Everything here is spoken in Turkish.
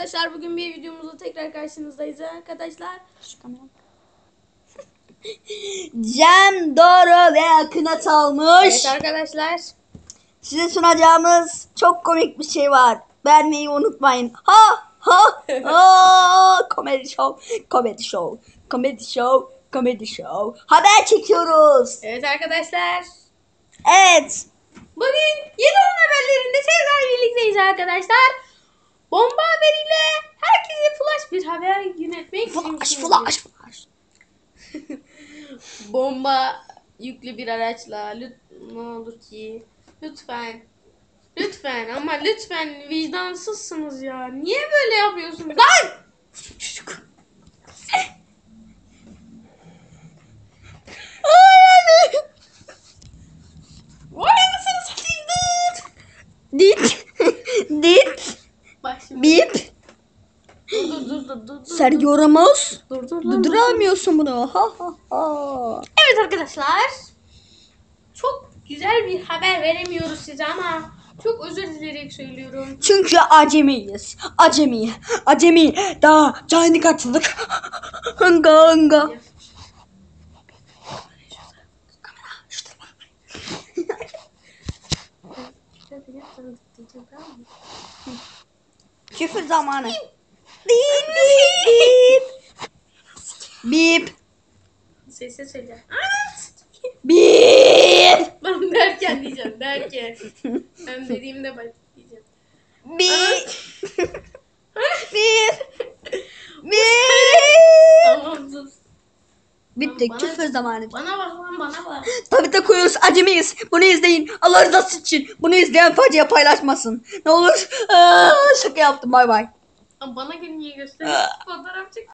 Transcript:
Arkadaşlar bugün bir videomuzda tekrar karşınızdayız arkadaşlar. Şu kamera. Cem, Doro ve Akınat almış. Evet arkadaşlar. Size sunacağımız çok komik bir şey var. Beğenmeyi unutmayın. Ha ha ha. Comedy show, comedy show, comedy show, comedy show. Haber çekiyoruz. Evet arkadaşlar. Evet. Bugün yeni haberlerinde tekrar birlikteyiz arkadaşlar. Bomba haberiyle herkese flash bir haber yönetmek Flash, flash, flash. Bomba yüklü bir araçla lüt- ne olur ki lütfen lütfen ama lütfen vicdansızsınız ya. Niye böyle yapıyorsunuz? Lan! Dıt. Dit. Dit. Bak şimdi. Bip. Dur dur dur. Sergio Ramos. Dur dur dur. Durduramıyorsun bunu. Ha ha ha. Evet arkadaşlar. Çok güzel bir haber veremiyoruz size ama çok özür dileyerek söylüyorum. Çünkü acemiyiz. Acemi. Acemi. Daha cani katılık. Hınga hınga. Küfür zamanı. Bip bip bip. Bip. Sesle söyle. Bip. Ben derken diyeceğim derken. Ben dediğimde bak diyeceğim. Bip. Bip. Bip. Tamam sus. Bitti Bana- küfür zamanı. Bana bak lan bana bak. Tabii de koyuyoruz acemiyiz. Bunu izleyin. Allah rızası için. Bunu izleyen facia paylaşmasın. Ne olur. Aa, şaka yaptım bay bay. Bana gel niye göster? Fotoğraf çek.